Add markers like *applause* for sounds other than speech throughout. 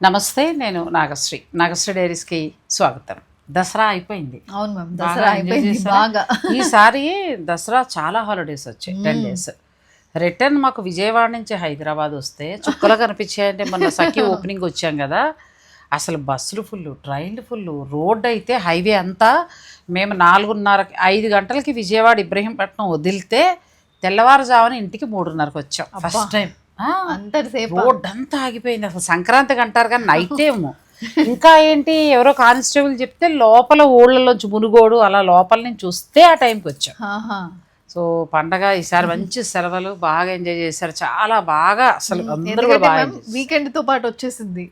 నమస్తే నేను నాగశ్రీ. నాగశ్రీ డైరీస్కి స్వాగతం. దసరా అయిపోయింది. అవును మ్యామ్ దసరా అయిపోయింది? బాగా. ఈసారి దసరా చాలా హాలిడేస్ వచ్చాయి టెన్ డేస్. రిటర్న్ మాకు విజయవాడ నుంచి హైదరాబాద్ వస్తే చుక్కలు కనిపించాయంటే మొన్న సఖి *laughs* ఓపెనింగ్ వచ్చాం కదా. అసలు బస్సులు ఫుల్ ట్రైన్లు ఫుల్ రోడ్ అయితే హైవే అంతా మేము నాలుగున్నర ఐదు గంటలకి విజయవాడ ఇబ్రహీంపట్నం వదిలితే తెల్లవారుజామున ఇంటికి మూడున్నరకు వచ్చాం ఫస్ట్ టైం. అంతటి సేపు రోడ్ అంతా ఆగిపోయింది. అసలు సంక్రాంతికి అంటారు కానీ నైట్ టైమ్ ఇంకా ఏంటి ఎవరో కానిస్టేబుల్ చెప్తే లోపల ఊళ్ళలోంచి మునుగోడు అలా లోపల నుంచి చూస్తే ఆ టైంకి వచ్చాం. సో పండగ ఈసారి మంచి సెలవులు బాగా ఎంజాయ్ చేశారు. చాలా బాగా అసలు అందరూ వీకెండ్తో పాటు వచ్చేసింది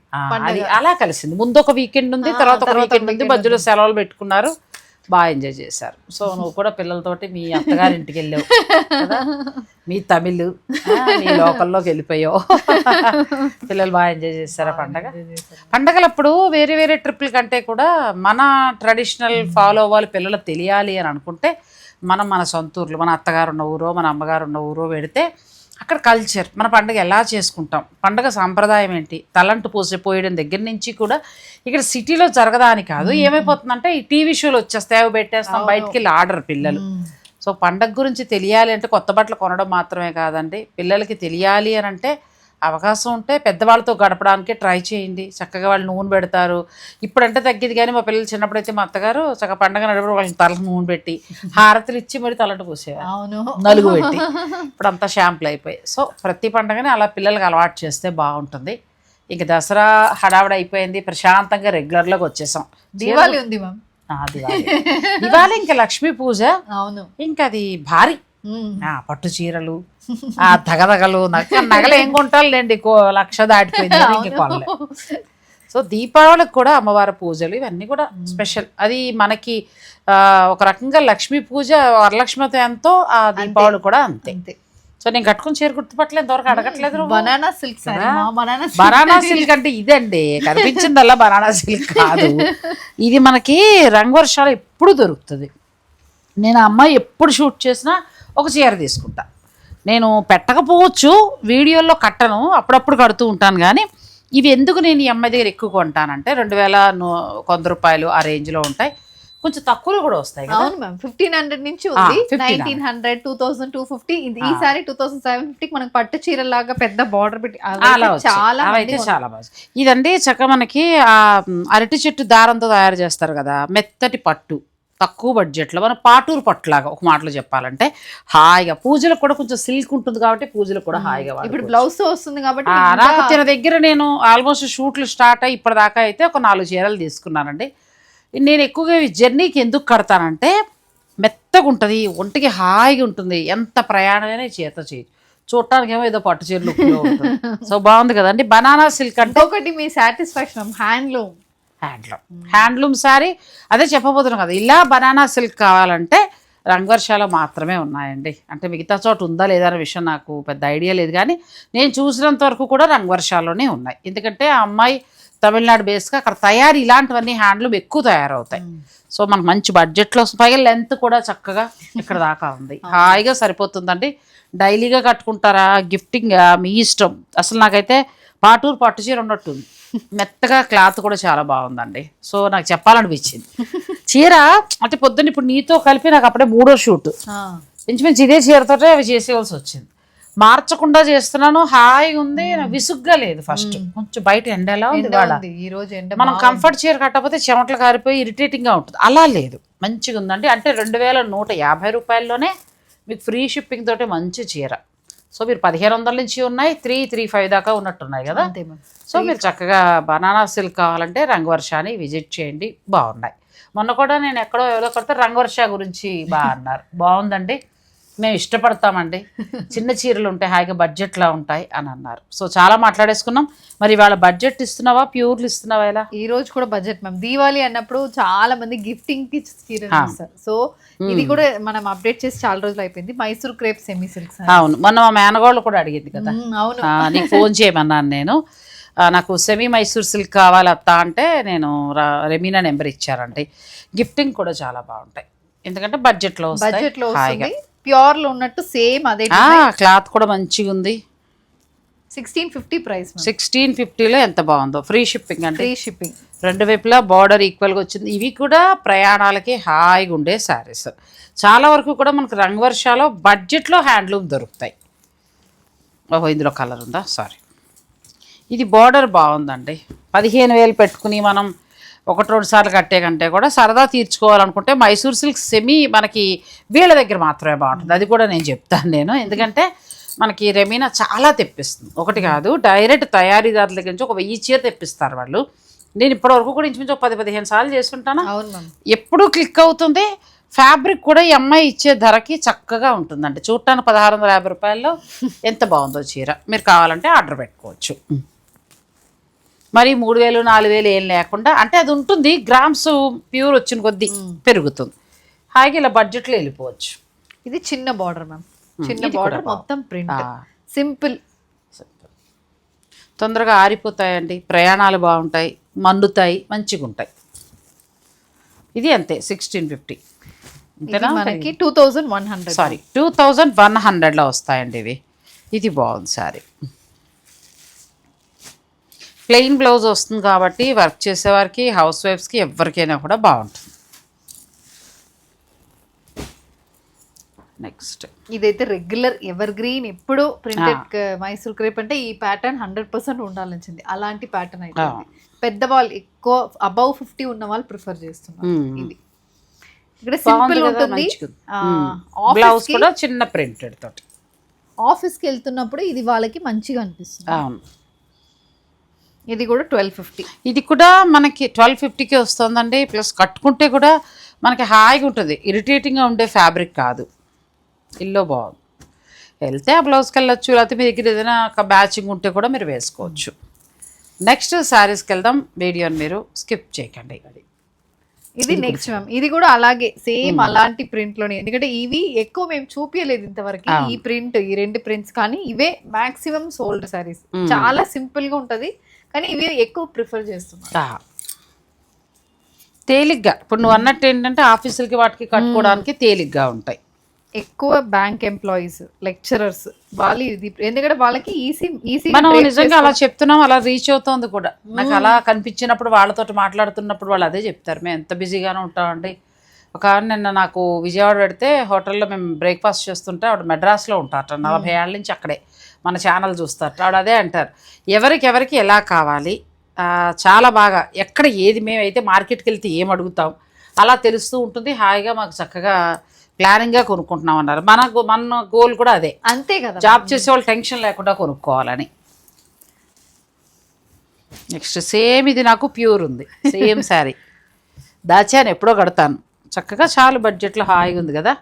అది అలా కలిసింది. ముందు ఒక వీకెండ్ ఉంది తర్వాత ఒక వీకెండ్ ఉంది. మధ్యలో సెలవులు పెట్టుకున్నారు. బాగా ఎంజాయ్ చేశారు. సో నువ్వు కూడా పిల్లలతోటి మీ అత్తగారింటికి వెళ్ళావు కదా? మీ తమిళ్ మీ లోకల్లోకి వెళ్ళిపోయావు. పిల్లలు బాగా ఎంజాయ్ చేశారా పండగ? పండగలప్పుడు వేరే వేరే ట్రిప్పుల కంటే కూడా మన ట్రెడిషనల్ ఫాలో అవ్వాలి పిల్లలు తెలియాలి అని అనుకుంటే మనం మన సొంత ఊర్లో మన అత్తగారు ఉన్న ఊరో మన అమ్మగారు ఉన్న ఊరో పెడితే అక్కడ కల్చర్ మన పండుగ ఎలా చేసుకుంటాం? పండుగ సాంప్రదాయం ఏంటి? తలంటు పోసే పోయడం దగ్గర నుంచి కూడా ఇక్కడ సిటీలో జరగదా అని కాదు. ఏమైపోతుందంటే ఈ టీవీ షోలు వచ్చేస్తాయి అవి పెట్టేస్తాం బయటికి వెళ్ళి ఆర్డర్ పిల్లలు. సో పండగ గురించి తెలియాలి అంటే కొత్త బట్టలు కొనడం మాత్రమే కాదండి. పిల్లలకి తెలియాలి అని అంటే అవకాశం ఉంటే పెద్దవాళ్ళతో గడపడానికి ట్రై చేయండి. చక్కగా వాళ్ళు నూనె పెడతారు. ఇప్పుడంటే తగ్గింది కానీ మా పిల్లలు చిన్నప్పుడైతే మా అత్తగారు చక్కగా పండగ నడిపి వాళ్ళకి తలకు నూనె పెట్టి హారతులు ఇచ్చి మరి తలంటు పోసేవారు. అవును. నలుగు పెట్టి. ఇప్పుడు అంతా షాంపులు అయిపోయాయి. సో ప్రతి పండగని అలా పిల్లలకి అలవాటు చేస్తే బాగుంటుంది. ఇంక దసరా హడావిడి అయిపోయింది. ప్రశాంతంగా రెగ్యులర్లోకి వచ్చేసాం. దీవాలి ఉంది మ్యామ్. దివాళీ. ఇంకా లక్ష్మీ పూజ. అవును. ఇంకా అది భారీ. పట్టు చీరలు ఆ దగదగలు నగ నగలు ఏం కొంటారులేండి కో లక్ష దాటిపోయింది ఇంక సో దీపావళికి కూడా అమ్మవారి పూజలు ఇవన్నీ కూడా స్పెషల్. అది మనకి ఒక రకంగా లక్ష్మీ పూజ వరలక్ష్మితో ఎంతో ఆ దీపావళి కూడా అంతే. సో నేను కట్టుకుని చీర గుర్తుపట్టలేదు ఇంతవరకు అడగట్లేదు. Banana silk banana silk. అంటే ఇదండి కనిపించిందల్లా బనానా సిల్క్ కాదు. ఇది మనకి రంగవర్షాలు ఎప్పుడు దొరుకుతుంది. నేను అమ్మాయి ఎప్పుడు షూట్ చేసినా ఒక చీర తీసుకుంటా. నేను పెట్టకపోవచ్చు వీడియోలో కట్టను అప్పుడప్పుడు కడుతూ ఉంటాను కానీ ఇవి ఎందుకు నేను ఈ అమ్మాయి దగ్గర ఎక్కువ కొంటానంటే రెండు వేల వంద రూపాయలు ఆ రేంజ్లో ఉంటాయి. కొంచెం తక్కువలో కూడా వస్తాయి కదా. అవును మ్యామ్. ఫిఫ్టీన్ హండ్రెడ్ నుంచి ఉంది. 1500. Nineteen hundred two thousand two fifty. ఈసారి టూ థౌసండ్ సెవెన్ ఫిఫ్టీకి మనకి పట్టు చీర లాగా పెద్ద బార్డర్ పెట్టి. చాలా చాలా బాగా ఇదండి చక్క మనకి అరటి చెట్టు దారంతో తయారు చేస్తారు కదా మెత్తటి పట్టు. తక్కువ బడ్జెట్లో మన పాటూరు పట్టులాగా ఒక మాటలో చెప్పాలంటే హాయిగా పూజలకు కూడా కొంచెం సిల్క్ ఉంటుంది కాబట్టి పూజలకు కూడా హాయిగా ఇప్పుడు. బ్లౌజ్ వస్తుంది కాబట్టి నాకు తిన దగ్గర నేను ఆల్మోస్ట్ షూట్లు స్టార్ట్ అయ్యి ఇప్పటిదాకా అయితే ఒక నాలుగు చీరలు తీసుకున్నానండి. నేను ఎక్కువగా ఈ జర్నీకి ఎందుకు కడతానంటే మెత్తగా ఉంటుంది ఒంటికి హాయిగా ఉంటుంది. ఎంత ప్రయాణమైనా ఈ చీరతో చేయొచ్చు. చూడటానికి ఏమో ఏదో పట్టు చీర లుక్లో ఉంటుంది. సో బాగుంది కదండి. బనానా సిల్క్ అంటే ఇంకొకటి మీ satisfaction handloom. Handloom. Handloom sari అదే చెప్పబోతున్నాం కదా ఇలా బనానా సిల్క్ కావాలంటే రంగవర్షాలు మాత్రమే ఉన్నాయండి. అంటే మిగతా చోట ఉందా లేదా అనే విషయం నాకు పెద్ద ఐడియా లేదు కానీ నేను చూసినంత వరకు కూడా రంగవర్షాల్లోనే ఉన్నాయి. ఎందుకంటే ఆ అమ్మాయి తమిళనాడు బేస్గా అక్కడ తయారు ఇలాంటివన్నీ హ్యాండ్లూమ్ ఎక్కువ తయారవుతాయి. సో మనకు మంచి బడ్జెట్లో పైగా లెంత్ కూడా చక్కగా ఇక్కడ దాకా ఉంది. హాయిగా సరిపోతుందండి. డైలీగా కట్టుకుంటారా గిఫ్టింగ్ మీ ఇష్టం. అసలు నాకైతే పాటూరు పట్టు చీర ఉన్నట్టుంది. మెత్తగా క్లాత్ కూడా చాలా బాగుందండి. సో నాకు చెప్పాలనిపించింది. చీర అంటే పొద్దున్న ఇప్పుడు నీతో కలిపి నాకు అప్పుడే మూడో షూట్. ఇంచుమించు ఇదే చీరతోటే అవి చేసేవలసి వచ్చింది. మార్చకుండా చేస్తున్నాను హాయిగా ఉంది విసుగ్గా లేదు ఫస్ట్. కొంచెం బయట ఎండ ఎలా ఉంది ఈ రోజు ఎండ మనం కంఫర్ట్ చీర కట్టకపోతే చెమటలు కారిపోయి ఇరిటేటింగ్గా ఉంటుంది. అలా లేదు. మంచిగా ఉందండి. అంటే రెండు వేల నూట యాభై రూపాయల్లోనే మీకు ఫ్రీ షిప్పింగ్ తోటి మంచి చీర. సో మీరు పదిహేను వందల నుంచి ఉన్నాయి త్రీ త్రీ ఫైవ్ దాకా ఉన్నట్టున్నాయి కదా. సో మీరు చక్కగా బనానా సిల్క్ కావాలంటే రంగవర్షాన్ని విజిట్ చేయండి బాగున్నాయి. మొన్న కూడా నేను ఎక్కడో ఎవరో కొడితే రంగవర్ష గురించి బాగా అన్నారు. బాగుందండి. మేము ఇష్టపడతామండి. చిన్న చీరలు ఉంటాయి హాయిగా బడ్జెట్లా ఉంటాయి అని అన్నారు. సో చాలా మాట్లాడేసుకున్నాం. మరి వాళ్ళ బడ్జెట్ ఇస్తున్నావా? ప్యూర్లు ఇస్తున్నావా ఎలా? ఈ రోజు కూడా బడ్జెట్ మ్యామ్. దీవాలి అన్నప్పుడు చాలా మంది గిఫ్టింగ్కి చీరలు. ఇస్తారు సో ఇది కూడా మనం అప్డేట్ చేసి చాలా రోజులు అయిపోయింది. మైసూర్ క్రేప్ సెమీ సిల్క్స్ అవును. మొన్న మా మేనగోళ్ళు కూడా అడిగింది కదా. అవును. నీకు ఫోన్ చేయమన్నాను నేను. నాకు సెమీ మైసూర్ సిల్క్ కావాలి అత్త అంటే నేను రెమీనా నెంబర్ ఇచ్చారండి. గిఫ్టింగ్ కూడా చాలా బాగుంటాయి. ఎందుకంటే బడ్జెట్లో వస్తాయి. బడ్జెట్లో హాయిగా. ప్యూర్లో ఉన్నట్టు సేమ్ అదే క్లాత్ కూడా మంచిగా ఉంది. సిక్స్టీన్ ఫిఫ్టీ ప్రైస్ సిక్స్టీన్ ఫిఫ్టీలో ఎంత బాగుందో? ఫ్రీ షిప్పింగ్ అంటే. ఫ్రీ షిప్పింగ్ రెండు వైపులా బార్డర్ ఈక్వల్గా వచ్చింది. ఇవి కూడా ప్రయాణాలకి హాయిగా ఉండే శారీస్ చాలా వరకు కూడా మనకు రంగు వర్షాలో బడ్జెట్లో హ్యాండ్లూమ్ దొరుకుతాయి. ఓహో ఇందులో కలర్ ఉందా? సారీ ఇది బార్డర్ బాగుందండి. పదిహేను వేలు పెట్టుకుని మనం ఒకటి రెండు సార్లు కట్టే కంటే కూడా సరదా తీర్చుకోవాలనుకుంటే మైసూర్ సిల్క్ సెమీ మనకి వీళ్ళ దగ్గర మాత్రమే బాగుంటుంది. అది కూడా నేను చెప్తాను నేను. ఎందుకంటే మనకి రెమీనా చాలా తెప్పిస్తుంది. ఒకటి కాదు డైరెక్ట్ తయారీదారుల దగ్గర నుంచి ఒక వెయ్యి చీర తెప్పిస్తారు వాళ్ళు. నేను ఇప్పటివరకు కూడా ఇంచుమించు ఒక పది పదిహేను సార్లు చేస్తుంటాను? ఎప్పుడు క్లిక్ అవుతుంది. ఫ్యాబ్రిక్ కూడా ఈ అమ్మాయి ఇచ్చే ధరకి చక్కగా ఉంటుందండి చూడటానికి పదహారు వందల యాభై రూపాయల్లో ఎంత బాగుందో చీర. మీరు కావాలంటే ఆర్డర్ పెట్టుకోవచ్చు. మరి మూడు వేలు నాలుగు వేలు ఏం లేకుండా అంటే అది ఉంటుంది గ్రామ్స్ ప్యూర్ వచ్చిన కొద్దీ పెరుగుతుంది. హాయిగా ఇలా బడ్జెట్లో వెళ్ళిపోవచ్చు. ఇది చిన్న బార్డర్ మ్యామ్ చిన్న బార్డర్. మొత్తం ప్రింట్. సింపుల్ తొందరగా ఆరిపోతాయండి. ప్రయాణాలు బాగుంటాయి మండుతాయి మంచిగా ఉంటాయి. ఇది అంతే సిక్స్టీన్ ఫిఫ్టీ మనకి two thousand one hundred sorry two thousand one హండ్రెడ్లో వస్తాయండి ఇవి. ఇది బాగుంది సారీ. ప్లెయిన్ బ్లౌజ్ వస్తుంది కాబట్టి వర్క్ చేసేవారికి హౌస్ వైఫ్స్కి ఎవరికైనా కూడా బాగుంటుంది. నెక్స్ట్. ఇదైతే రెగ్యులర్ ఎవర్ గ్రీన్ ఎప్పుడు ప్రింటెడ్ మైసూర్ క్రేప్ అంటే ఈ ప్యాటర్న్ హండ్రెడ్ పర్సెంట్ ఉండాల్సింది. అలాంటి ప్యాటర్న్ అయితే. పెద్ద వాళ్ళు ఎక్కువ అబౌవ్ ఫిఫ్టీ ఉన్న వాళ్ళు ప్రిఫర్ చేస్తున్నారు. ఇది. ఇక్కడ సింపుల్ ఉంటుంది. బ్లౌజ్ కూడా చిన్న ప్రింటెడ్ తోటి. ఆఫీస్కి వెళ్తున్నప్పుడు ఇది వాళ్ళకి మంచిగా అనిపిస్తుంది. అవును. ఇది కూడా ట్వెల్వ్ ఫిఫ్టీ ఇది కూడా మనకి ట్వెల్వ్ ఫిఫ్టీకి వస్తుందండి. ప్లస్ కట్టుకుంటే కూడా మనకి హాయిగా ఉంటుంది. ఇరిటేటింగ్గా ఉండే ఫ్యాబ్రిక్ కాదు. ఇల్లో బాగుంది. వెళ్తే ఆ బ్లౌజ్కి వెళ్ళొచ్చు లేకపోతే మీ దగ్గర ఏదైనా ఒక మ్యాచింగ్ ఉంటే కూడా మీరు వేసుకోవచ్చు. నెక్స్ట్ శారీస్కి వెళ్దాం. వీడియోని మీరు స్కిప్ చేయకండి. ఇది నెక్స్ట్ మ్యామ్ ఇది కూడా అలాగే సేమ్ అలాంటి ప్రింట్లోనే. ఎందుకంటే ఇవి ఎక్కువ మేము చూపించలేదు ఇంతవరకు. ఈ ప్రింట్ ఈ రెండు ప్రింట్స్ కానీ ఇవే మాక్సిమం సోల్డ్ సారీస్ చాలా సింపుల్గా ఉంటది. కానీ ఇవి ఎక్కువ ప్రిఫర్ చేస్తున్నాం. తేలిగ్గా. ఇప్పుడు నువ్వు అన్నట్టు ఏంటంటే ఆఫీసులకి వాటికి కట్టుకోవడానికి తేలిగ్గా ఉంటాయి. ఎక్కువ బ్యాంక్ ఎంప్లాయీస్ లెక్చరర్స్ వాళ్ళు ఇది ఎందుకంటే వాళ్ళకి ఈసీ ఈసీ మనం నిజంగా అలా చెప్తున్నాం అలా రీచ్ అవుతోంది కూడా. నాకు అలా కనిపించినప్పుడు వాళ్ళతో మాట్లాడుతున్నప్పుడు వాళ్ళు అదే చెప్తారు. మేము ఎంత బిజీగానే ఉంటామండి. ఒక నిన్న నాకు విజయవాడ పెడితే హోటల్లో మేము బ్రేక్ఫాస్ట్ చేస్తుంటే ఆవిడ మెడ్రాస్లో ఉంటారట. నలభై ఏళ్ళ నుంచి అక్కడే. మన ఛానల్ చూస్తారట ఆవిడ అదే అంటారు. ఎవరికి ఎవరికి ఎలా కావాలి? చాలా బాగా ఎక్కడ ఏది మేమైతే మార్కెట్కి వెళ్తే ఏం అడుగుతాం? అలా తెలుస్తూ ఉంటుంది. హాయిగా మాకు చక్కగా ప్లానింగ్గా కొనుక్కుంటున్నాం అన్నారు. మన మన గోల్ కూడా అదే. అంతే కదా జాబ్ చేసే వాళ్ళు టెన్షన్ లేకుండా కొనుక్కోవాలని. నెక్స్ట్ సేమ్ ఇది నాకు ప్యూర్ ఉంది. సేమ్ శారీ దాచాను ఎప్పుడో కడతాను. చక్కగా చాలా బడ్జెట్లో హాయిగా ఉంది కదా.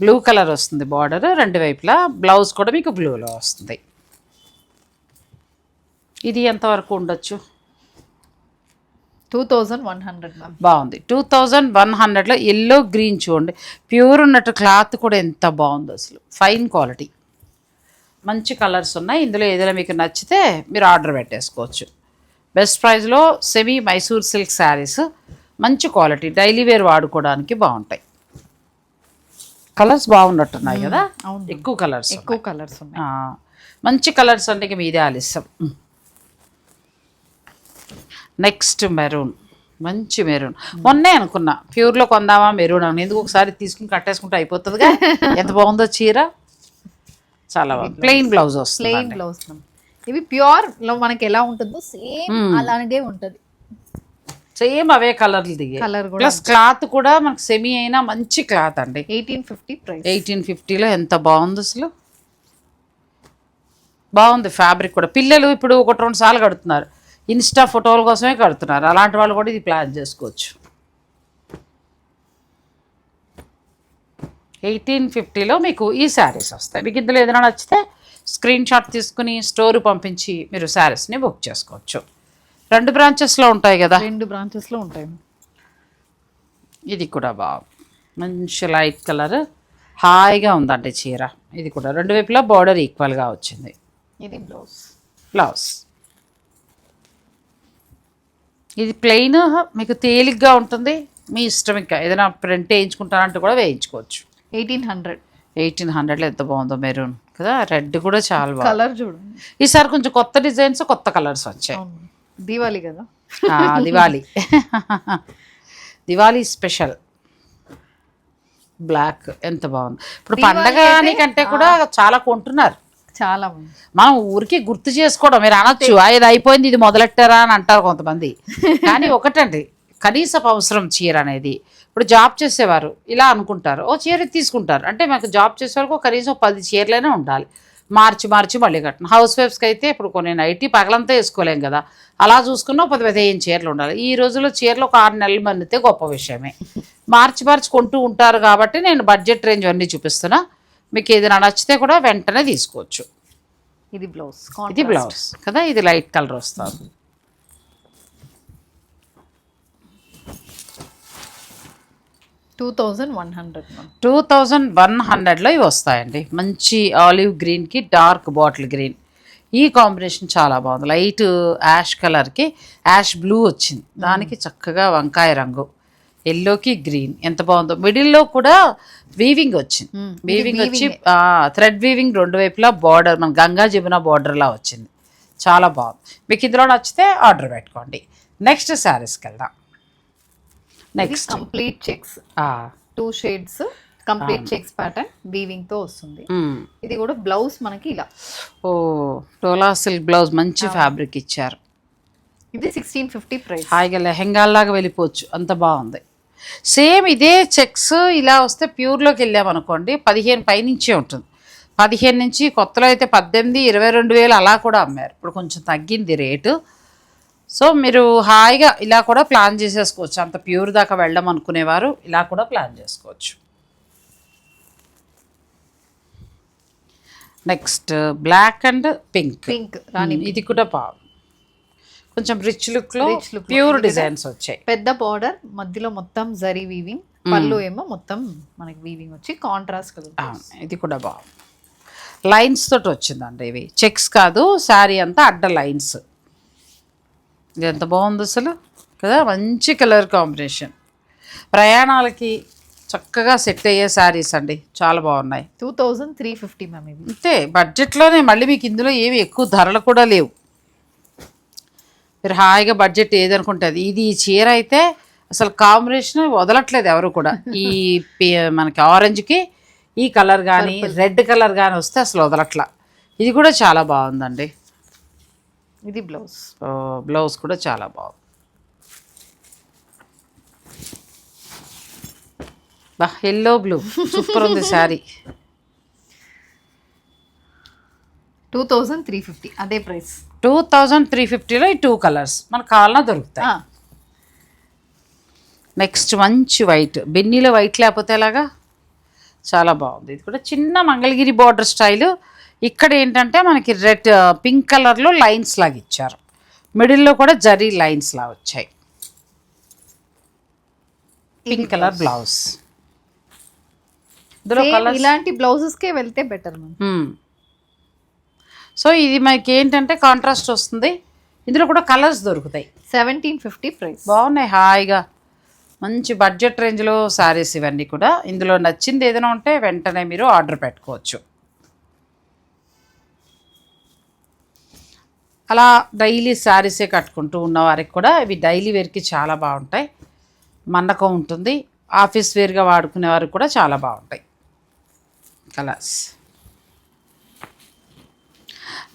బ్లూ కలర్ వస్తుంది బార్డర్ రెండు వైపులా. బ్లౌజ్ కూడా మీకు బ్లూలో వస్తుంది. ఇది ఎంతవరకు ఉండొచ్చు? టూ థౌజండ్ వన్ హండ్రెడ్ బాగుంది. టూ థౌజండ్ వన్ హండ్రెడ్లో ఎల్లో గ్రీన్ చూడండి. ప్యూర్ ఉన్నట్టు క్లాత్ కూడా ఎంత బాగుందో అసలు. ఫైన్ క్వాలిటీ మంచి కలర్స్ ఉన్నాయి. ఇందులో ఏదైనా మీకు నచ్చితే మీరు ఆర్డర్ పెట్టేసుకోవచ్చు. బెస్ట్ ప్రైస్లో సెమీ మైసూర్ సిల్క్ శారీస్. మంచి క్వాలిటీ. డైలీ వేర్ వాడుకోవడానికి బాగుంటాయి. కలర్స్ బాగున్నట్టున్నాయి కదా. ఎక్కువ కలర్స్ ఎక్కువ కలర్స్ ఉన్నాయి. మంచి కలర్స్ అంటే ఇక మీదే ఆలస్యం. Next maroon. మంచి మెరూన్. మొన్నే అనుకున్నా ప్యూర్లో కొందామా మెరూన్ అని. ఎందుకు ఒకసారి తీసుకుని కట్టేసుకుంటే అయిపోతుందిగా? ఎంత బాగుందో చీర? చాలా బాగుంది. ప్లెయిన్ బ్లౌజ్ వస్తుంది ప్లెయిన్ బ్లౌజ్. ఇవి ప్యూర్లో మనకి ఎలా ఉంటుందో సేమ్ అలాగే ఉంటది. సేమ్ అవే కలర్లు దిగే. కలర్ కూడా ప్లస్ క్లాత్ కూడా మనకు సెమీ అయినా మంచి క్లాత్ అండి. ఎయిటీన్ ఫిఫ్టీ ప్రైస్ ఎయిటీన్ ఫిఫ్టీలో ఎంత బాగుంది అసలు? బాగుంది ఫ్యాబ్రిక్ కూడా. పిల్లలు ఇప్పుడు ఒకటి రెండు సార్లు కడుతున్నారు. ఇన్స్టా ఫోటోల కోసమే కడుతున్నారు. అలాంటి వాళ్ళు కూడా ఇది ప్లాన్ చేసుకోవచ్చు. ఎయిటీన్ ఫిఫ్టీలో మీకు ఈ శారీస్ వస్తాయి. మీకు ఇందులో ఏదైనా నచ్చితే స్క్రీన్ షాట్ తీసుకుని స్టోర్ పంపించి మీరు శారీస్ని బుక్ చేసుకోవచ్చు. రెండు బ్రాంచెస్లో ఉంటాయి కదా. రెండు బ్రాంచెస్లో ఉంటాయి. ఇది కూడా బాగుంది మంచి లైట్ కలర్ హాయిగా ఉందండి చీర. ఇది కూడా రెండు వైపులా బార్డర్ ఈక్వల్గా వచ్చింది. ఇది బ్లౌజ్ బ్లౌజ్ ఇది ప్లెయిన్ మీకు తేలిగ్గా ఉంటుంది. మీ ఇష్టం ఇంకా ఏదైనా ప్రింట్ వేయించుకుంటానంటే కూడా వేయించుకోవచ్చు. Eighteen hundred. ఎయిటీన్ హండ్రెడ్లో ఎంత బాగుందో మెరూన్ కదా రెడ్ కూడా చాలా బాగుంది. కలర్ చూడండి. ఈసారి కొంచెం కొత్త డిజైన్స్ కొత్త కలర్స్ వచ్చాయి. దీవాలి కదా? దివాళీ. దివాళీ స్పెషల్. బ్లాక్ ఎంత బాగుంది. ఇప్పుడు పండగ కంటే కూడా చాలా కొంటున్నారు. చాలా మనం ఊరికి గుర్తు చేసుకోవడం మీరు అనొచ్చు "ఆ, ఇది అయిపోయింది ఇది మొదలెట్టారా అని అంటారు కొంతమంది. కానీ ఒకటండి కనీసపు అవసరం చీర అనేది. ఇప్పుడు జాబ్ చేసేవారు ఇలా అనుకుంటారు ఓ చీర తీసుకుంటారు. అంటే మాకు జాబ్ చేసే వాళ్ళకు కనీసం పది చీరలైనా ఉండాలి. మార్చి మార్చి మళ్ళీ కట్టను. హౌస్ వైఫ్స్కి అయితే ఇప్పుడు కొన్ని నైటీ పగలంతా వేసుకోలేం కదా. అలా చూసుకున్నా పది పదిహేను చీరలు ఉండాలి. ఈ రోజుల్లో చీరలు ఒక ఆరు నెలలు మన్నితే గొప్ప విషయమే. మార్చి మార్చి కొంటూ ఉంటారు కాబట్టి నేను బడ్జెట్ రేంజ్ అన్నీ చూపిస్తున్నా. మీకు ఏదైనా నచ్చితే కూడా వెంటనే తీసుకోవచ్చు. ఇది బ్లౌజ్ ఇది బ్లౌజ్ కదా ఇది లైట్ కలర్ వస్తుంది. Two thousand one hundred two thousand one హండ్రెడ్లో ఇవి వస్తాయండి. మంచి ఆలివ్ గ్రీన్కి డార్క్ బాటిల్ గ్రీన్. ఈ కాంబినేషన్ చాలా బాగుంది. లైట్ యాష్ కలర్కి యాష్ బ్లూ వచ్చింది. దానికి చక్కగా వంకాయ రంగు. ఎల్లోకి గ్రీన్. ఎంత బాగుందో. మిడిల్లో కూడా వీవింగ్ వచ్చింది. వీవింగ్ వచ్చి థ్రెడ్ వీవింగ్ రెండు వైపులా బార్డర్ మన గంగా జమున బార్డర్లా వచ్చింది. చాలా బాగుంది. మీకు ఇందులో నచ్చితే ఆర్డర్ పెట్టుకోండి. నెక్స్ట్ శారీస్కి వెళ్దాం. Next complete checks. Two shades complete checks pattern వీవింగ్తో వస్తుంది. ఇది కూడా బ్లౌజ్ మనకి ఇలా. ఓ టోలా సిల్క్ బ్లౌజ్ మంచి ఫ్యాబ్రిక్ ఇచ్చారు. ఇది సిక్స్టీన్ ఫిఫ్టీ ప్రైస్ హాయిగా లెహెంగాల్లాగా వెళ్ళిపోవచ్చు. అంత బాగుంది. సేమ్ ఇదే చెక్స్. ఇలా వస్తే ప్యూర్లోకి వెళ్ళామనుకోండి పదిహేను పైనుంచే ఉంటుంది. పదిహేను నుంచి కొత్తలో అయితే పద్దెనిమిది ఇరవై రెండు వేలు అలా కూడా అమ్మారు. ఇప్పుడు కొంచెం తగ్గింది రేటు. సో మీరు హాయిగా ఇలా కూడా ప్లాన్ చేసేసుకోవచ్చు. అంత ప్యూర్ దాకా వెళ్ళడం అనుకునేవారు ఇలా కూడా ప్లాన్ చేసుకోవచ్చు. Next black and pink. Pink ఇది కూడా బాగుంది కొంచెం రిచ్ look లో. ప్యూర్ డిజైన్స్ వచ్చాయి. పెద్ద బార్డర్ మధ్యలో మొత్తం జరీ వీవింగ్ పళ్ళు ఏమో మొత్తం మనకి వీవింగ్ వచ్చి కాంట్రాస్ట్ కలర్ ఇది కూడా బాగుంది లైన్స్ తోటి వచ్చిందండి ఇవి. చెక్స్ కాదు శారీ అంతా అడ్డ లైన్స్. ఇది ఎంత బాగుంది అసలు? కదా మంచి కలర్ కాంబినేషన్. ప్రయాణాలకి చక్కగా సెట్ అయ్యే శారీస్ అండి. చాలా బాగున్నాయి. Two thousand three fifty ma'am ఇది అంతే బడ్జెట్లోనే మళ్ళీ మీకు ఇందులో ఏమి ఎక్కువ ధరలు కూడా లేవు. మీరు హాయిగా బడ్జెట్ ఏదనుకుంటే అది. ఇది ఈ చీర అయితే అసలు కాంబినేషన్ వదలట్లేదు ఎవరు కూడా. ఈ *laughs* మనకి ఆరెంజ్కి ఈ కలర్ కానీ రెడ్ కలర్ కానీ వస్తే అసలు వదలట్లా. ఇది కూడా చాలా బాగుందండి. ఇది బ్లౌజ్. బ్లౌజ్ కూడా చాలా బాగుంది. బా ఎల్లో బ్లూ సూపర్ ఉంది sari. Two thousand three fifty అదే ప్రైస్. టూ థౌజండ్ త్రీ ఫిఫ్టీలో ఈ టూ కలర్స్ మనకు కావాలన్నా దొరుకుతాయి. నెక్స్ట్ మంచి వైట్ బెన్నీలో వైట్ లేకపోతే ఎలాగా? చాలా బాగుంది. ఇది కూడా చిన్న మంగళగిరి బార్డర్ స్టైల్ ఇక్కడ ఏంటంటే మనకి రెడ్ పింక్ కలర్లో లైన్స్ లాగా ఇచ్చారు. మిడిల్లో కూడా జరీ లైన్స్ లాగా వచ్చాయి. Pink colour blouse. ఇలాంటి బ్లౌజెస్ కే వెళ్తే బెటర్ సో ఇది మనకి ఏంటంటే కాంట్రాస్ట్ వస్తుంది. ఇందులో కూడా కలర్స్ దొరుకుతాయి. సెవెంటీన్ ఫిఫ్టీ ప్రైస్ బాగున్నాయి హాయిగా. మంచి బడ్జెట్ రేంజ్లో శారీస్ ఇవన్నీ కూడా. ఇందులో నచ్చింది ఏదైనా ఉంటే వెంటనే మీరు ఆర్డర్ పెట్టుకోవచ్చు. అలా డైలీ శారీసే కట్టుకుంటూ ఉన్న వారికి కూడా ఇవి డైలీ వేర్కి చాలా బాగుంటాయి. మన్నకం ఉంటుంది. ఆఫీస్ వేర్గా వాడుకునే వారికి కూడా చాలా బాగుంటాయి. కలర్స్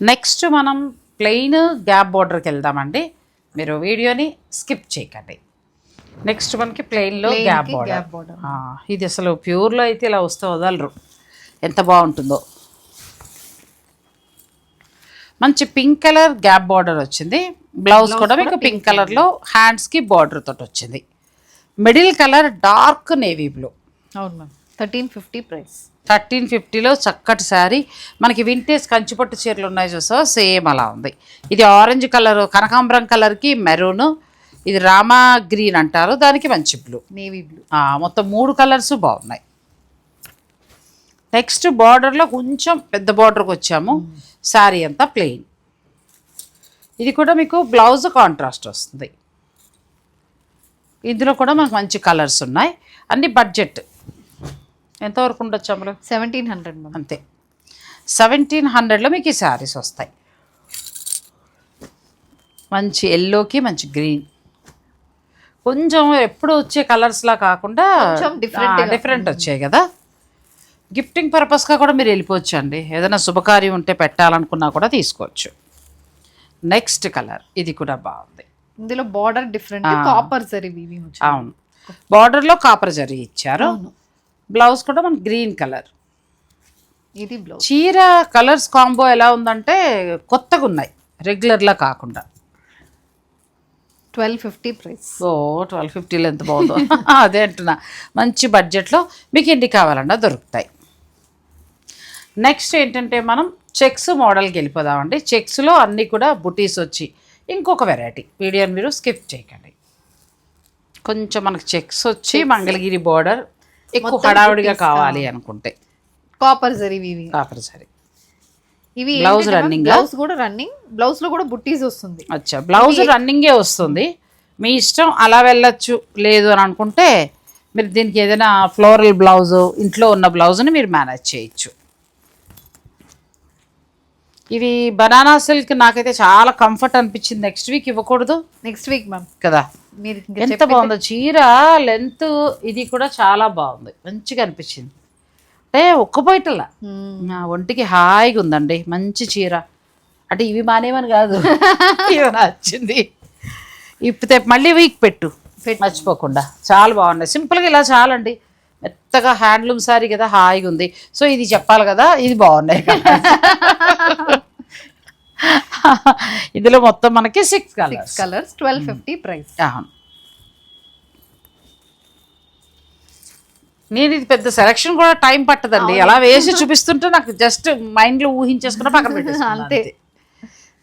నెక్స్ట్ మనం ప్లెయిన్ గ్యాప్ బోర్డర్కి వెళ్దామండి. మీరు వీడియోని స్కిప్ చేయకండి. నెక్స్ట్ మనకి ప్లెయిన్లో గ్యాప్ బోర్డర్. ఇది అసలు ప్యూర్లో అయితే ఇలా వస్తే వదలరు. ఎంత బాగుంటుందో. మంచి పింక్ కలర్ గ్యాప్ బార్డర్ వచ్చింది. బ్లౌజ్ కూడా మీకు పింక్ కలర్లో హ్యాండ్స్కి బార్డర్ తోటి వచ్చింది. Middle colour dark navy blue అవును ma'am thirteen fifty price thirteen ఫిఫ్టీలో చక్కటి శారీ మనకి వింటేజ్ కంచిపట్టు చీరలు ఉన్నాయి చూసా సేమ్ అలా ఉంది. ఇది ఆరెంజ్ కలర్ కనకాంబరం కలర్కి మెరూన్ ఇది రామా గ్రీన్ అంటారు. దానికి మంచి బ్లూ నేవీ బ్లూ మొత్తం మూడు కలర్స్ బాగున్నాయి. నెక్స్ట్ బార్డర్లో కొంచెం పెద్ద బార్డర్కి వచ్చాము. శారీ అంతా ప్లెయిన్. ఇది కూడా మీకు బ్లౌజ్ కాంట్రాస్ట్ వస్తుంది. ఇందులో కూడా మనకు మంచి కలర్స్ ఉన్నాయి. అన్ని బడ్జెట్. ఎంతవరకు ఉండొచ్చు అమలు? సెవెంటీన్ హండ్రెడ్ అంతే. సెవెంటీన్ హండ్రెడ్లో మీకు ఈ శారీస్ వస్తాయి. మంచి ఎల్లోకి మంచి గ్రీన్. కొంచెం ఎప్పుడు వచ్చే కలర్స్లా కాకుండా. డిఫరెంట్ వచ్చాయి కదా. గిఫ్టింగ్ పర్పస్గా కూడా మీరు వెళ్ళిపోవచ్చు అండి ఏదైనా శుభకార్యం ఉంటే పెట్టాలనుకున్నా కూడా తీసుకోవచ్చు. Next colour. ఇది కూడా బాగుంది. ఇందులో బార్డర్ డిఫరెంట్ కాపర్ జరీ అవును. బార్డర్లో కాపర్ జరీ ఇచ్చారు. బ్లౌజ్ కూడా మన గ్రీన్ కలర్. ఇది బ్లౌజ్. చీర కలర్స్ కాంబో ఎలా ఉందంటే కొత్తగా ఉన్నాయి. రెగ్యులర్లా కాకుండా. Twelve fifty price. ఓ ట్వెల్వ్ ఫిఫ్టీలో ఎంత బాగుందో. *laughs* అదే అంటున్నా. మంచి బడ్జెట్లో మీకు ఎన్ని కావాలన్నా దొరుకుతాయి. నెక్స్ట్ ఏంటంటే మనం చెక్స్ మోడల్కి వెళ్ళిపోదామండి చెక్స్లో అన్నీ కూడా బుటీస్ వచ్చి ఇంకొక వెరైటీ. వీడియోని మీరు స్కిప్ చేయకండి. కొంచెం మనకు చెక్స్ వచ్చి మంగళగిరి బోర్డర్ ఎక్కువ హడావుడిగా కావాలి అనుకుంటే. కాపర్ జరీ వీవింగ్ కాపర్ సరే ఇవి running ఆ? బ్లౌజ్ కూడా రన్నింగ్ బ్లౌజ్లో కూడా బుట్టీస్ వస్తుంది. అచ్చా. బ్లౌజ్ రన్నింగే వస్తుంది. మీ ఇష్టం అలా వెళ్ళొచ్చు లేదు అని అనుకుంటే మీరు దీనికి ఏదైనా ఫ్లోరల్ బ్లౌజ్ ఇంట్లో ఉన్న బ్లౌజ్ని మీరు మేనేజ్ చేయొచ్చు. ఇవి బనానా సిల్క్ నాకైతే చాలా కంఫర్ట్ అనిపించింది. నెక్స్ట్ వీక్ ఇవ్వకూడదు. Next week ma'am. కదా? మీరు ఎంత బాగుందో. చీర లెంత్ ఇది కూడా చాలా బాగుంది. మంచిగా అనిపించింది. అంటే ఒక్క బయటలా ఒంటికి హాయిగా ఉందండి. మంచి చీర. అంటే ఇవి మానేమని కాదు. *laughs* నచ్చింది. ఇప్పితే మళ్ళీ వీక్ పెట్టు. మర్చిపోకుండా. చాలా బాగున్నాయి. సింపుల్గా ఇలా చాలండి. మెత్తగా హ్యాండ్లూమ్ సారీ కదా హాయిగా ఉంది. సో ఇది చెప్పాలి కదా ఇది బాగున్నాయి. *laughs* *laughs* ఇందులో మొత్తం మనకి six colours colours twelve fifty price అవును నేను ఇది పెద్ద సెలక్షన్ కూడా టైం పట్టదండి. అలా వేసి చూపిస్తుంటే నాకు జస్ట్ మైండ్లో ఊహించేసుకున్న పక్కన *laughs* పెట్టేసుకున్నాను అంతే.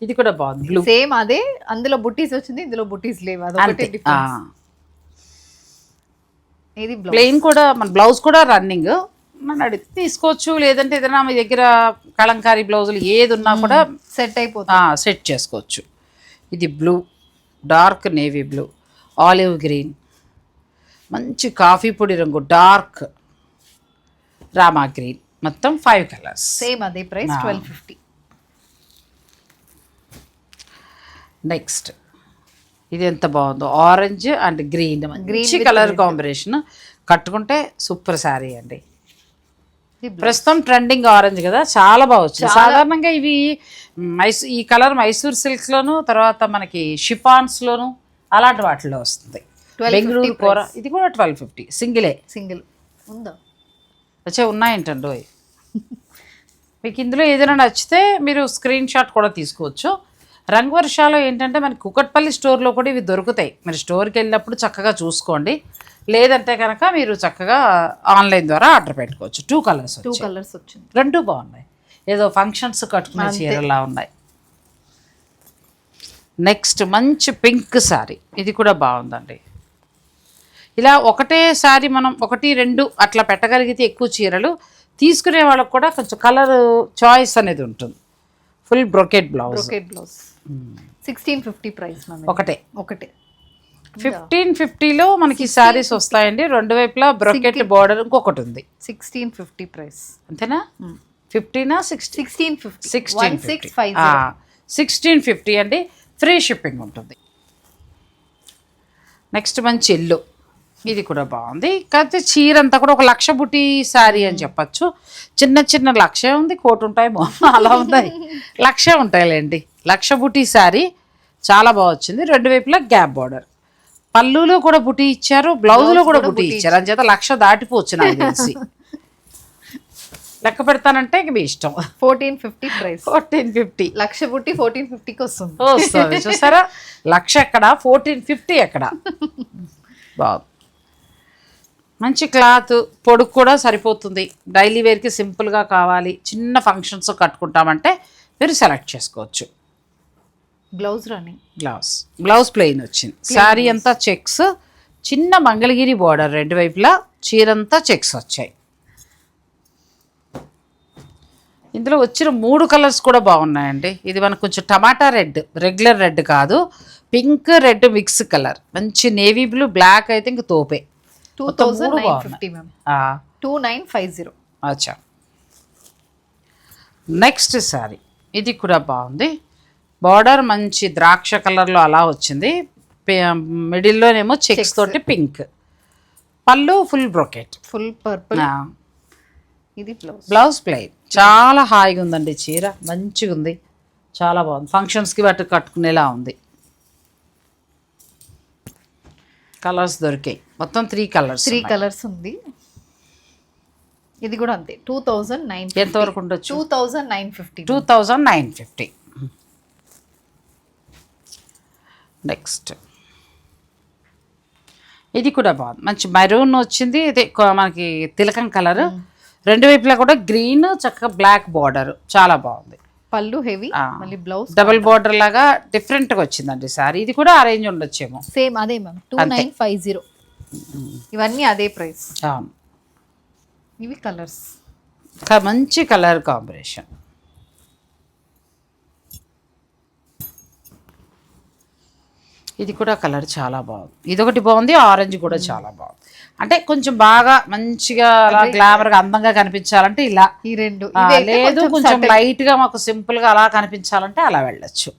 ఇది కూడా బాగుంది. బ్లూ సేమ్ అదే. అందులో బుట్టీస్ వచ్చింది ఇందులో బుట్టీస్ లేవు. అదొకటి డిఫరెన్స్ ఇది బ్లౌజ్ ప్లెయిన్ కూడా మన బ్లౌజ్ కూడా రన్నింగ్ మన అడిగితే తీసుకోవచ్చు లేదంటే ఏదైనా మీ దగ్గర కలంకారీ బ్లౌజులు ఏది ఉన్నా కూడా సెట్ అయిపోతుంది సెట్ చేసుకోవచ్చు. ఇది blue dark navy blue olive green మంచి కాఫీ పొడి రంగు డార్క్ రామా గ్రీన్. మొత్తం ఫైవ్ కలర్స్ సేమ్ అదే ప్రైస్ ట్వెల్వ్ ఫిఫ్టీ నెక్స్ట్ ఇది ఎంత బాగుందో ఆరెంజ్ అండ్ గ్రీన్ మంచి కలర్ కాంబినేషన్ కట్టుకుంటే సూపర్ శారీ అండి. ప్రస్తుతం ట్రెండింగ్ ఆరెంజ్ కదా చాలా బాగా వచ్చింది. సాధారణంగా ఇవి మైసూ ఈ కలర్ మైసూర్ సిల్క్ లోను తర్వాత మనకి షిఫాన్స్ లోను అలాంటి వాటిలో వస్తుంది. బెంగళూరు కూర ఇది కూడా ట్వెల్వ్ ఫిఫ్టీ సింగిలే. సింగిల్. ఉందా? వచ్చే ఉన్నాయంటండి. *laughs* మీకు ఇందులో ఏదైనా నచ్చితే మీరు స్క్రీన్ షాట్ కూడా తీసుకోవచ్చు. రంగు వర్షాలు ఏంటంటే మనకి కుకట్పల్లి స్టోర్లో కూడా ఇవి దొరుకుతాయి. మీరు స్టోర్కి వెళ్ళినప్పుడు చక్కగా చూసుకోండి. లేదంటే కనుక మీరు చక్కగా ఆన్లైన్ ద్వారా ఆర్డర్ పెట్టుకోవచ్చు. టూ కలర్స్ టూ కలర్స్ వచ్చింది. రెండు బాగున్నాయి. ఏదో ఫంక్షన్స్ కట్టుకునే చీరలా ఉన్నాయి. నెక్స్ట్ మంచి పింక్ శారీ ఇది కూడా బాగుందండి. ఇలా ఒకటే శారీ మనం ఒకటి రెండు అట్లా పెట్టగలిగితే ఎక్కువ చీరలు తీసుకునే వాళ్ళకి కూడా కొంచెం కలర్ చాయిస్ అనేది ఉంటుంది. Full brocade blouse brocade blouse sixteen fifty price ఒకటే. ఒకటే. ఫిఫ్టీన్ ఫిఫ్టీలో మనకి శారీస్ వస్తాయండి. రెండు వైపులా బ్రొకెట్ బార్డర్ ఇంకొకటి ఉంది. Sixteen fifty price. అంతేనా? ఫిఫ్టీనా sixty? Sixteen fifty. Sixteen six five sixteen fifty అండి. ఫ్రీ షిప్పింగ్ ఉంటుంది. నెక్స్ట్ మంచి ఎల్లో ఇది కూడా బాగుంది. కాకపోతే చీర అంతా కూడా ఒక లక్ష బుట్టి శారీ అని చెప్పచ్చు. చిన్న చిన్న లక్ష ఉంది. కోటి ఉంటాయి అలా *laughs* ఉన్నాయి. లక్ష ఉంటాయిలేండి. లక్ష బుట్టి శారీ చాలా బాగా వచ్చింది. రెండు వైపులా గ్యాప్ బార్డర్. పళ్ళులో కూడా బుట్టి ఇచ్చారు బ్లౌజ్లో కూడా బుట్టి ఇచ్చారు. అంచేత లక్ష దాటిపోవచ్చు నాకు తెలిసి. లెక్క పెడతానంటే ఇంక మీ ఇష్టం. Fourteen fifty price. Fourteen fifty. లక్ష బుట్టి ఫోర్టీన్ ఫిఫ్టీకి వస్తుంది. వస్తుంది. చూసారా? లక్ష ఎక్కడ? ఫోర్టీన్ ఫిఫ్టీ ఎక్కడ? బాగు మంచి క్లాత్ పొడుగు కూడా సరిపోతుంది. డైలీ వేర్కి సింపుల్గా కావాలి. చిన్న ఫంక్షన్స్ కట్టుకుంటామంటే మీరు సెలెక్ట్ చేసుకోవచ్చు. Blouse running blouse blouse plain వచ్చింది. శారీ అంతా చెక్స్ చిన్న మంగళగిరి బార్డర్ రెండు వైపులా చీరంతా చెక్స్ వచ్చాయి. ఇందులో వచ్చిన మూడు కలర్స్ కూడా బాగున్నాయండి. ఇది మనకు కొంచెం టమాటా రెడ్ రెగ్యులర్ రెడ్ కాదు. పింక్ రెడ్ మిక్స్ కలర్ మంచి నేవీ బ్లూ బ్లాక్ అయితే ఇంక Tope. Two thousand. Fifty ma'am two nine five zero అచ్చా. నెక్స్ట్ శారీ ఇది కూడా బాగుంది. బార్డర్ మంచి ద్రాక్ష కలర్లో అలా వచ్చింది. మిడిల్లోనేమో చెక్స్ తోటి పింక్. పళ్ళు ఫుల్ బ్రొకెట్. Full purple. ఇది బ్లౌజ్. Blouse plain. చాలా హాయిగా ఉందండి చీర. మంచిగా ఉంది. చాలా బాగుంది. ఫంక్షన్స్కి బట్టి కట్టుకునేలా ఉంది. కలర్స్ దొరికాయి. మొత్తం త్రీ కలర్స్ త్రీ కలర్స్ ఉంది. ఇది కూడా అంతే. టూ థౌజండ్ నైన్ ఎంతవరకు ఉండొచ్చు? Two thousand nine fifty. Two thousand nine fifty. Next. ఇది కూడా బాగుంది. మంచి మెరూన్ వచ్చింది. ఇది మనకి తిలకం కలర్. రెండు వైపులా కూడా గ్రీన్ చక్కగా బ్లాక్ బార్డర్. చాలా బాగుంది. పళ్ళు హెవీ. మళ్ళీ బ్లౌజ్ డబుల్ బార్డర్ లాగా డిఫరెంట్గా వచ్చిందండి సారీ. ఇది కూడా అరేంజ్ ఉండొచ్చేమో. సేమ్ అదే ma'am. Two nine five zero. ఇవన్నీ అదే ప్రైస్. అవును. ఇవి కలర్స్. మంచి కలర్ కాంబినేషన్. ఇది కూడా కలర్ చాలా బాగుంది. ఇది ఒకటి బాగుంది ఆరెంజ్ కూడా చాలా బాగుంది. అంటే కొంచెం బాగా మంచిగా అలా గ్లామర్గా అందంగా కనిపించాలంటే ఇలా. ఈ రెండు లేదు కొంచెం. లైట్గా మాకు సింపుల్గా అలా కనిపించాలంటే అలా వెళ్ళొచ్చు.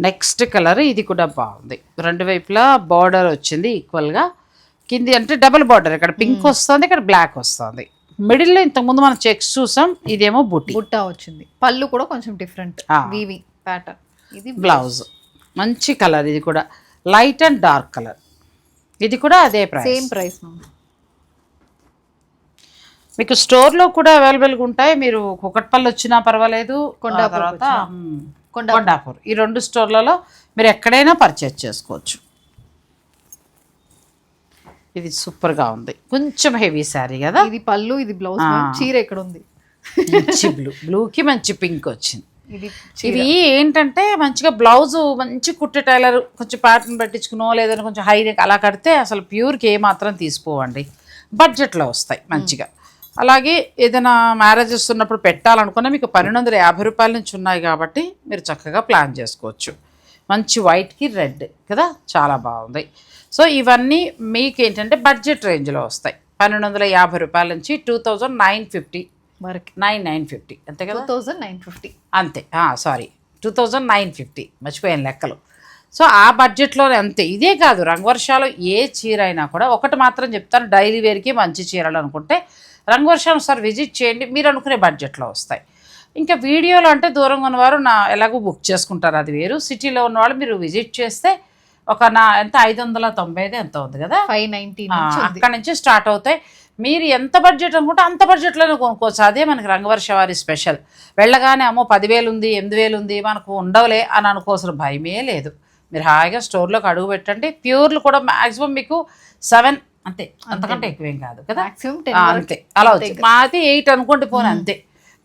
నెక్స్ట్ కలర్ ఇది కూడా బాగుంది. రెండు వైపులా బార్డర్ వచ్చింది ఈక్వల్గా కింది అంటే డబుల్ బార్డర్ ఇక్కడ పింక్ వస్తుంది ఇక్కడ బ్లాక్ వస్తుంది. మిడిల్లో ఇంతకుముందు మనం చెక్స్ చూసాం ఇదేమో బుట్టి బుట్ట వచ్చింది. పళ్ళు కూడా కొంచెం డిఫరెంట్. ఆ. ప్యాటర్న్ ఇది బ్లౌజ్ మంచి కలర్ ఇది కూడా లైట్ అండ్ డార్క్ కలర్ ఇది కూడా అదే ప్రైస్ సేమ్ ప్రైస్ మీకు స్టోర్లో కూడా అవైలబుల్గా ఉంటాయి. మీరు కుకట్పల్లి వచ్చినా పర్వాలేదు. కొండాపూర్ ఆ తర్వాత కొండాపూర్. ఈ రెండు స్టోర్లలో మీరు ఎక్కడైనా పర్చేజ్ చేసుకోవచ్చు. ఇది సూపర్గా ఉంది. కొంచెం హెవీ శారీ కదా? ఇది పళ్ళు ఇది బ్లౌజ్ చీర ఎక్కడ ఉంది? బ్లూ బ్లూకి మంచి పింక్ వచ్చింది. ఇది ఏంటంటే మంచిగా బ్లౌజ్ మంచి కుట్టే టైలర్ కొంచెం ప్యాటర్న్ పెట్టించుకునో లేదని కొంచెం హై అలా కడితే అసలు ప్యూర్కి ఏ మాత్రం తీసుకోవండి. బడ్జెట్లో వస్తాయి మంచిగా. అలాగే ఏదైనా మ్యారేజెస్ ఉన్నప్పుడు పెట్టాలనుకున్నా మీకు పన్నెండు వందల యాభై రూపాయల నుంచి ఉన్నాయి కాబట్టి మీరు చక్కగా ప్లాన్ చేసుకోవచ్చు. మంచి వైట్కి రెడ్ కదా చాలా బాగుంది. సో ఇవన్నీ మీకు ఏంటంటే బడ్జెట్ రేంజ్లో వస్తాయి. పన్నెండు వందల యాభై రూపాయల నుంచి టూ థౌజండ్ నైన్ ఫిఫ్టీ వరకు నైన్ నైన్ ఫిఫ్టీ. అంతే కదా? Two thousand nine fifty. అంతే. Sorry. Two thousand nine fifty. మర్చిపోయాను లెక్కలు. సో ఆ బడ్జెట్లో అంతే. ఇదే కాదు రంగవర్షాలు ఏ చీర అయినా కూడా ఒకటి మాత్రం చెప్తాను డైలీ వేర్కి మంచి చీరలు అనుకుంటే రంగవర్షాలు సార్ విజిట్ చేయండి. మీరు అనుకునే బడ్జెట్లో వస్తాయి. ఇంకా వీడియోలో అంటే దూరంగా ఉన్నవారు నా ఎలాగో బుక్ చేసుకుంటారు అది వేరు. సిటీలో ఉన్నవాళ్ళు మీరు విజిట్ చేస్తే ఒక నా ఎంత? ఐదు వందల తొంభై ఐదు ఎంత ఉంది కదా? ఫైవ్ నైన్టీ అక్కడ నుంచి స్టార్ట్ అవుతాయి. మీరు ఎంత బడ్జెట్ అనుకుంటే అంత బడ్జెట్లోనే కొనుక్కోవచ్చు. అదే మనకి రంగవర్ష వారి స్పెషల్ వెళ్ళగానే అమ్మో పదివేలు ఉంది ఎనిమిది వేలు ఉంది మనకు ఉండవులే అని అనుకోవాల్సిన భయమే లేదు. మీరు హాయిగా స్టోర్లోకి అడుగు పెట్టండి. ప్యూర్లు కూడా మ్యాక్సిమం మీకు సెవెన్ అంతే. అంతకంటే ఎక్కువేం కాదు కదా? అంతే. అలా వచ్చింది మాది ఎయిట్ అనుకోండి పోనీ అంతే.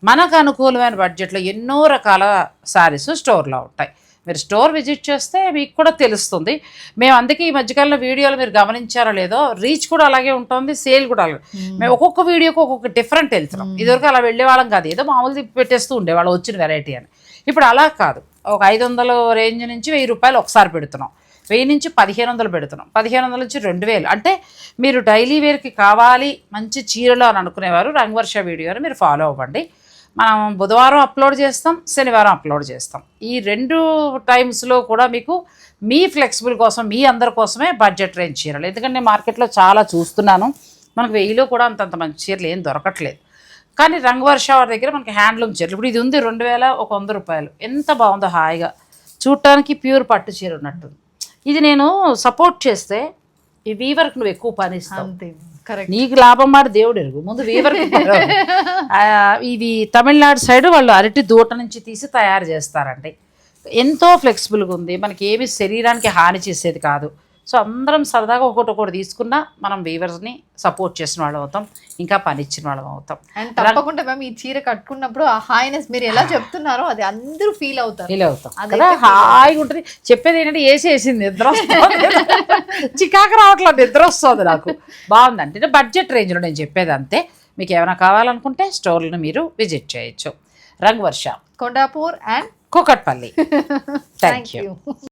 మనకు అనుకూలమైన బడ్జెట్లో ఎన్నో రకాల శారీస్ స్టోర్లో ఉంటాయి. మీరు స్టోర్ విజిట్ చేస్తే మీకు కూడా తెలుస్తుంది. మేము అందుకే ఈ మధ్యకాలంలో వీడియోలు మీరు గమనించారో లేదో రీచ్ కూడా అలాగే ఉంటుంది సేల్ కూడా అలాగే. మేము. ఒక్కొక్క వీడియోకి ఒక్కొక్క డిఫరెంట్ వెళ్తున్నాం. ఇదివరకు అలా వెళ్ళే వాళ్ళం కాదు. ఏదో మామూలుది పెట్టేస్తూ ఉండేవాళ్ళు వచ్చిన వెరైటీ అని. ఇప్పుడు అలా కాదు. ఒక ఐదు వందల రేంజ్ నుంచి వెయ్యి రూపాయలు ఒకసారి పెడుతున్నాం. వెయ్యి నుంచి పదిహేను వందలు పెడుతున్నాం. పదిహేను వందల నుంచి రెండు వేలు. అంటే మీరు డైలీ వేర్కి కావాలి మంచి చీరలు అని అనుకునేవారు రంగవర్ష వీడియోని మీరు ఫాలో అవ్వండి. మనం బుధవారం అప్లోడ్ చేస్తాం శనివారం అప్లోడ్ చేస్తాం. ఈ రెండు టైమ్స్లో కూడా మీకు మీ ఫ్లెక్సిబుల్ కోసం మీ అందరి కోసమే బడ్జెట్ రేంజ్ చీరలు. ఎందుకంటే నేను మార్కెట్లో చాలా చూస్తున్నాను. మనకు వెయ్యిలో కూడా అంతంత మంచి చీరలు ఏం దొరకట్లేదు. కానీ రంగవర్ష వారి దగ్గర మనకి హ్యాండ్లూమ్ చీరలు. ఇప్పుడు ఇది ఉంది రెండు వేల ఒక వంద రూపాయలు. ఎంత బాగుందో హాయిగా. చూడటానికి ప్యూర్ పట్టు చీర ఉన్నట్టు ఇది నేను సపోర్ట్ చేస్తే ఈ వీవర్కి నువ్వు ఎక్కువ పని ఇస్తావు నీకు లాభం మాట దేవుడు ఎరుగు. ముందు. *laughs* ఆ, ఇది తమిళనాడు సైడ్ వాళ్ళు అరటి దూట నుంచి తీసి తయారు చేస్తారండి. ఎంతో ఫ్లెక్సిబుల్గా ఉంది. మనకి ఏమి శరీరానికి హాని చేసేది కాదు. సో అందరం సరదాగా ఒకటి ఒకటి తీసుకున్నా మనం వీవర్స్ని సపోర్ట్ చేసిన వాళ్ళం అవుతాం ఇంకా పని ఇచ్చిన వాళ్ళం అవుతాం. అండ్ తప్పకుండా మ్యామ్ ఈ చీర కట్టుకున్నప్పుడు ఆ హాయినెస్ మీరు ఎలా చెప్తున్నారో అది అందరూ ఫీల్ అవుతారు. ఫీల్ అవుతాం. కదా హాయిగా ఉంటుంది. చెప్పేది ఏంటంటే ఏసి వేసింది నిద్ర వస్తుంది. చికాకు రావట్లేదు నిద్ర వస్తుంది నాకు. బాగుంది. అంటే బడ్జెట్ రేంజ్లో నేను చెప్పేది అంతే. మీకు ఏమైనా కావాలనుకుంటే స్టోర్లను మీరు విజిట్ చేయొచ్చు. Rang Varsha Kondapur and Kukatpally. *laughs* Thank you